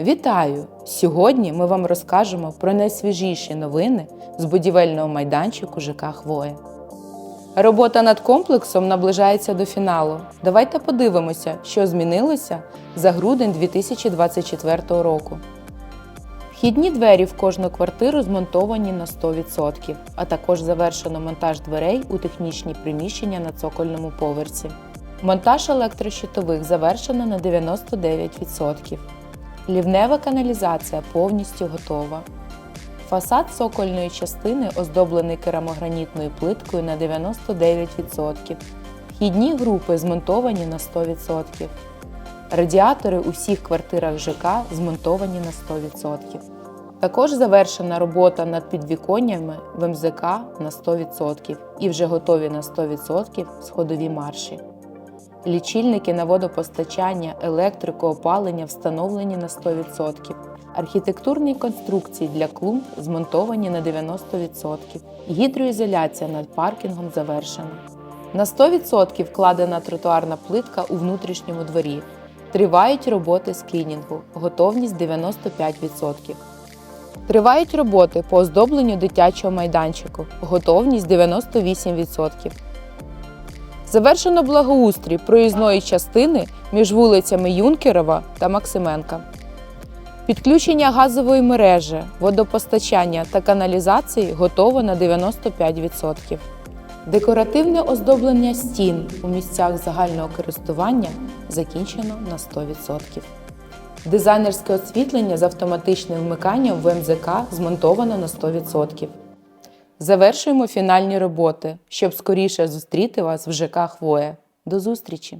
Вітаю! Сьогодні ми вам розкажемо про найсвіжіші новини з будівельного майданчику ЖК Хвоя. Робота над комплексом наближається до фіналу. Давайте подивимося, що змінилося за грудень 2024 року. Вхідні двері в кожну квартиру змонтовані на 100%, а також завершено монтаж дверей у технічні приміщення на цокольному поверсі. Монтаж електрощитових завершено на 99%. Лівнева каналізація повністю готова. Фасад цокольної частини оздоблений керамогранітною плиткою на 99%. Вхідні групи змонтовані на 100%. Радіатори у всіх квартирах ЖК змонтовані на 100%. Також завершена робота над підвіконнями в МЗК на 100% і вже готові на 100% сходові марші. Лічильники на водопостачання, електрику, опалення встановлені на 100%. Архітектурні конструкції для клумб змонтовані на 90%. Гідроізоляція над паркінгом завершена. На 100% вкладена тротуарна плитка у внутрішньому дворі. Тривають роботи з готовність 95%. Тривають роботи по оздобленню дитячого майданчику, готовність 98%. Завершено благоустрій проїзної частини між вулицями Юнкерова та Максименка. Підключення газової мережі, водопостачання та каналізації готово на 95%. Декоративне оздоблення стін у місцях загального користування закінчено на 100%. Дизайнерське освітлення з автоматичним вмиканням в МЗК змонтовано на 100%. Завершуємо фінальні роботи, щоб скоріше зустріти вас в ЖК Хвоя. До зустрічі!